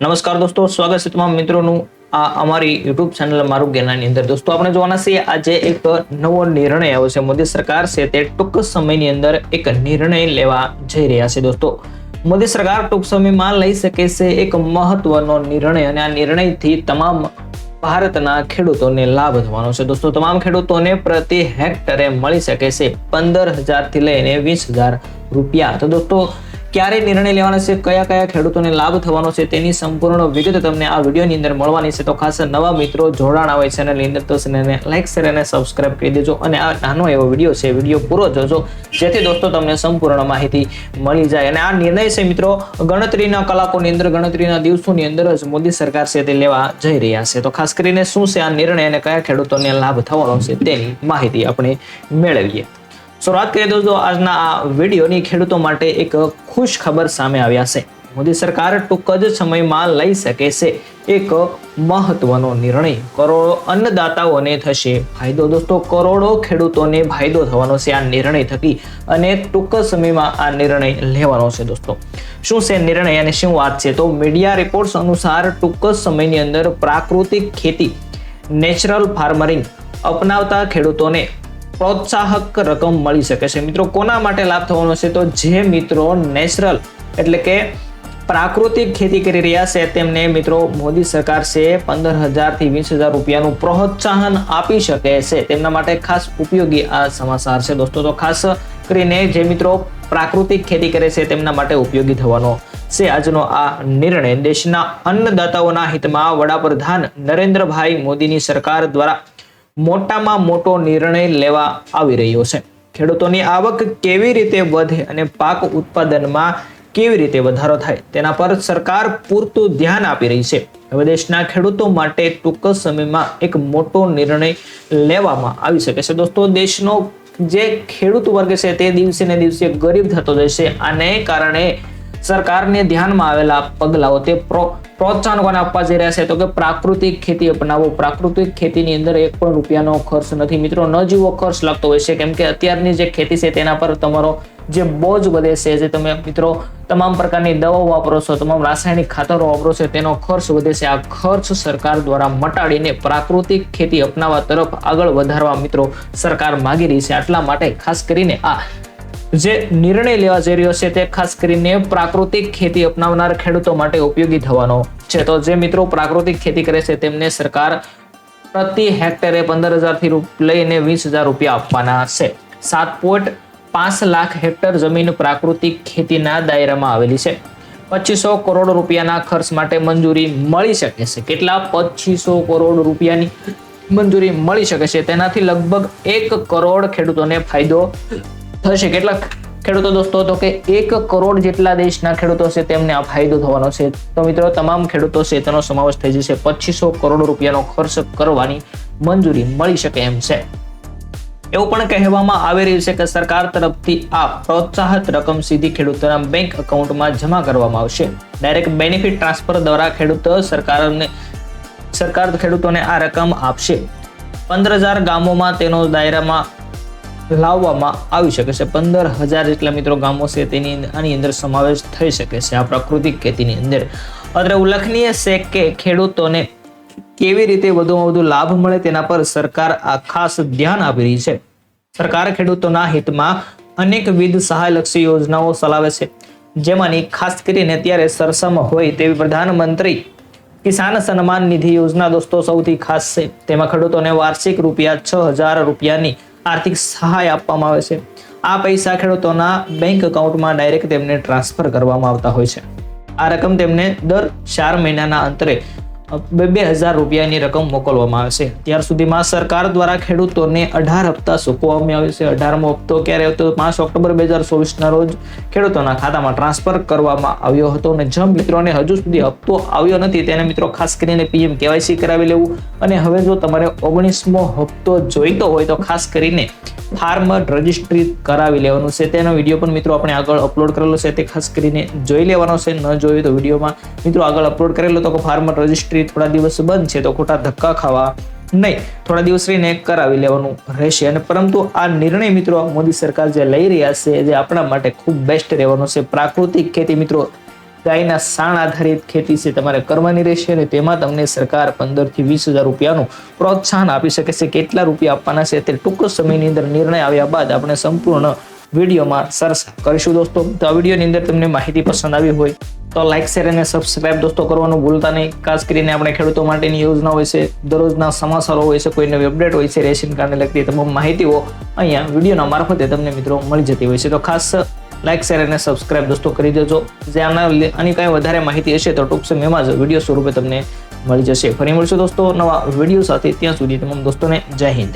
નમસ્કાર દોસ્તો, સ્વાગત છે તમામ મિત્રોનું આ અમારી યુટ્યુબ ચેનલ મારું જ્ઞાનની અંદર. દોસ્તો, આપણે જોવાના છીએ આજે એક નવો નિર્ણય આવ્યો છે. મોદી સરકાર છે તે ટૂંક સમયની અંદર એક નિર્ણય લેવા જઈ રહ્યા છે દોસ્તો. મોદી સરકાર ટૂંક સમયમાં લઈ શકે છે એક મહત્વનો નિર્ણય અને આ નિર્ણયથી તમામ ભારતના ખેડૂતોને લાભ થવાનો છે. દોસ્તો, તમામ ખેડૂતોને પ્રતિ હેક્ટરે મળી શકે છે પંદર હજારથી લઈને વીસ હજાર રૂપિયા. તો દોસ્તો ક્યારે નિર્ણય લેવાના છે, કયા કયા ખેડૂતોને લાભ થવાનો છે, તેની સંપૂર્ણ વિગત તમને આ વિડીયોની અંદર મળવાની છે. તો ખાસ નવા મિત્રો જોડાણ આવે ચેનલની અંદર તો ચેનલને લાઈક, શેર અને સબસ્ક્રાઇબ કરી દેજો. અને આ નાનો એવો વીડિયો છે, વીડિયો પૂરો જોજો, જેથી દોસ્તો તમને સંપૂર્ણ માહિતી મળી જાય. અને આ નિર્ણય છે મિત્રો, ગણતરીના કલાકોની અંદર, ગણતરીના દિવસોની અંદર જ મોદી સરકાર છે તે લેવા જઈ રહ્યા છે. તો ખાસ કરીને શું છે આ નિર્ણય અને કયા ખેડૂતોને લાભ થવાનો છે તેની માહિતી આપણે મેળવીએ. શરૂઆત કરીએ દોસ્તો, આજના આ વિડીયોની ખેડૂતો માટે એક ખુશ ખબર સામે આવ્યા છે. મોદી સરકાર ટૂંક જ સમયમાં લઈ શકે છે એક મહત્વનો નિર્ણય. કરોડો અન્નદાતાઓને થશે ફાયદો. દોસ્તો, કરોડો ખેડૂતોને ફાયદો થવાનો છે આ નિર્ણય થકી અને ટૂંક સમયમાં આ નિર્ણય લેવાનો છે દોસ્તો. શું છે નિર્ણય અને શું વાત છે? તો મીડિયા રિપોર્ટ્સ અનુસાર ટૂંક સમયની અંદર પ્રાકૃતિક ખેતી, નેચરલ ફાર્મરિંગ અપનાવતા ખેડૂતોને પ્રોત્સાહક રકમ મળી શકે છે. મિત્રો, કોના માટે લાભ થવાનો છે? તો જે મિત્રો નેચરલ એટલે કે પ્રાકૃતિક ખેતી કરી રહ્યા છે, તેમને મિત્રો મોદી સરકાર છે પંદર હજારથી વીસ હજાર રૂપિયાનું પ્રોત્સાહન આપી શકે છે. તેમના માટે ખાસ ઉપયોગી આ સમાચાર છે. દોસ્તો, તો ખાસ કરીને જે મિત્રો પ્રાકૃતિક ખેતી કરે છે, તેમના માટે ઉપયોગી થવાનો છે આજનો આ નિર્ણય. દેશના અન્નદાતાઓના હિતમાં વડાપ્રધાન નરેન્દ્રભાઈ મોદીની સરકાર દ્વારા મોટામાં મોટો નિર્ણય લેવા આવી રહ્યો છે. ખેડૂતોની આવક કેવી રીતે વધે અને પાક ઉત્પાદનમાં કેવી રીતે વધારો થાય તેના પર સરકાર પૂરતું ધ્યાન આપી રહી છે. હવે દેશના ખેડૂતો માટે ટૂંક સમયમાં એક મોટો નિર્ણય લેવામાં આવી શકે છે. દોસ્તો, દેશનો જે ખેડૂત વર્ગ છે તે દિવસે ને દિવસે ગરીબ થતો જશે આને કારણે સરકારને ધ્યાનમાં આવેલા પગલાઓ તે પ્રોત્સાહન કોને આપવા જઈ રહ્યા છે. તો કે પ્રાકૃતિક ખેતી અપનાવો. પ્રાકૃતિક ખેતીની અંદર એક પણ રૂપિયાનો ખર્ચ નથી. મિત્રો, ન જીવો ખર્ચ લાગતો હોય છે. કેમ કે અત્યારની જે ખેતી છે તેના પર તમારો જે બોજ વધે છે, જે તમે, મિત્રો, તમામ પ્રકારની દવાઓ વાપરો છો, તમામ રાસાયણિક ખાતરો વાપરો છો, તેનો ખર્ચ વધે છે. આ ખર્ચ સરકાર દ્વારા મટાડીને પ્રાકૃતિક ખેતી અપનાવવા તરફ આગળ વધારવા મિત્રો સરકાર માગી રહી છે. આટલા માટે ખાસ કરીને આ જે નિર્ણય લેવા જઈ રહ્યો છે તે ખાસ કરીને પ્રાકૃતિક ખેતી અપનાવનાર ખેડૂતો માટે ઉપયોગી થવાનો છે. તો જે મિત્રો પ્રાકૃતિક ખેતી કરે છે તેમને સરકાર પ્રતિ હેક્ટરે પંદર હજારથી લઈને વીસ હજાર રૂપિયા આપવાના છે. સાત પોઈન્ટ પાંચ લાખ હેક્ટર જમીન પ્રાકૃતિક ખેતીના દાયરામાં આવેલી છે. પચીસો કરોડ રૂપિયાના ખર્ચ માટે મંજૂરી મળી શકે છે. કેટલા? પચીસો કરોડ રૂપિયાની મંજૂરી મળી શકે છે. તેનાથી લગભગ એક કરોડ ખેડૂતોને ફાયદો થશે. કેટલા ખેડૂતો દોસ્તો, તો કે એક કરોડ જેટલા દેશના ખેડૂતો છે તેમને આ ફાયદો થવાનો છે. તો મિત્રો, તમામ ખેડૂતો છે તેનો સમાવેશ થઈ જશે. પચીસો કરોડ રૂપિયાનો ખર્ચ કરવાની મંજૂરી મળી શકે એમ છે. એવું પણ કહેવામાં આવી રહ્યું છે કે સરકાર તરફથી આ પ્રોત્સાહક રકમ સીધી ખેડૂતોના બેંક એકાઉન્ટમાં જમા કરવામાં આવશે. ડાયરેક્ટ બેનિફિટ ટ્રાન્સફર દ્વારા ખેડૂતો સરકારને, સરકાર ખેડૂતોને આ રકમ આપશે. પંદર હજાર ગામોમાં તેનો દાયરામાં લાવવામાં આવી શકે છે. પંદર હજાર જેટલા મિત્રો ગામો છે તેની આની અંદર સમાવેશ થઈ શકે છે આ પ્રાકૃતિક ખેતીની અંદર. અત્રે ઉલ્લેખનીય છે કે ખેડૂતોને કેવી રીતે વધુમાં વધુ લાભ મળે તેના પર સરકાર આ ખાસ ધ્યાન આપી રહી છે. સરકાર ખેડૂતોના હિતમાં અનેકવિધ સહાયલક્ષી યોજનાઓ ચલાવે છે. જેમાંની ખાસ કરીને અત્યારે સરસમ હોય તેવી પ્રધાનમંત્રી કિસાન સન્માન નિધિ યોજના દોસ્તો સૌથી ખાસ છે. તેમાં ખેડૂતોને વાર્ષિક રૂપિયા છ હજાર રૂપિયાની આર્થિક સહાય આપવામાં આવે છે. આ પૈસા ખેડૂતોના બેંક એકાઉન્ટમાં ડાયરેક્ટ તેમને ટ્રાન્સફર કરવામાં આવતા હોય છે. આ રકમ તેમને દર ચાર મહિનાના અંતરે બે બે હજાર રૂપિયાની રકમ મોકલવામાં આવે છે ત્યાર સુધીમાં સરકાર દ્વારા ખેડૂતોને અઢાર હપ્તા સોંપવામાં આવ્યો છે. અઢારમો હપ્તો ક્યારે હતો પાંચ ઓક્ટોબર બે હજાર ચોવીસના રોજ ખેડૂતોના ખાતામાં ટ્રાન્સફર કરવામાં આવ્યો હતો અને જમ મિત્રોને હજુ સુધી હપ્તો આવ્યો નથી. તેને મિત્રો ખાસ કરીને પીએમ કેવાયસી કરાવી લેવું. અને હવે જો તમારે ઓગણીસમો હપ્તો જોઈતો હોય તો ખાસ કરીને ફાર્મર રજિસ્ટ્રી કરાવી લેવાનું છે. તેનો વીડિયો પણ મિત્રો આપણે આગળ અપલોડ કરેલો છે. તે ખાસ કરીને જોઈ લેવાનો છે. ન જોયું તો વિડીયોમાં મિત્રો આગળ અપલોડ કરેલો તો ફાર્મ રજિસ્ટ્રી થોડા દિવસ બંધ છે. તો ખોટા ધક્કા ખાવા નહીં. થોડા દિવસ રહીને કરાવી લેવાનું રહેશે. અને પરંતુ આ નિર્ણય મિત્રો મોદી સરકાર જે લઈ રહ્યા છે, જે આપણા માટે ખૂબ બેસ્ટ રહેવાનો છે. પ્રાકૃતિક ખેતી મિત્રો ગાયના સાણ આધારિત ખેતી છે, તમારે કરવાની રહેશે અને તેમાં તમને સરકાર પંદરથી વીસ હજાર રૂપિયાનું પ્રોત્સાહન આપી શકે છે. કેટલા રૂપિયા આપવાના છે તે ટૂંક સમયની અંદર નિર્ણય આવ્યા બાદ આપણે સંપૂર્ણ વિડીયોમાં ચર્ચા કરીશું દોસ્તો. તો આ વિડીયોની અંદર તમને માહિતી પસંદ આવી હોય તો લાઇક શેર અને સબસ્ક્રાઇબ દોસ્તો કરવાનું ભૂલતા નહીં. ખાસ કરીને આપણે ખેડૂતો માટેની યોજના હોય છે, દરરોજના સમાચારો હોય છે કોઈ નવી અપડેટ હોય છે, રેશન કાર્ડને લગતી તમામ માહિતીઓ અહીંયા વિડીયોના મારફતે તમને મિત્રો મળી જતી હોય છે. તો ખાસ લાઇક શેર અને સબસ્ક્રાઇબ દોસ્તો કરી દેજો. જે આના આની કાંઈ વધારે માહિતી હશે તો ટૂંક સમયમાં જ વીડિયો સ્વરૂપે તમને મળી જશે. ફરી મળશું દોસ્તો નવા વીડિયો સાથે ત્યાં સુધી તમામ દોસ્તોને જય હિન્દ.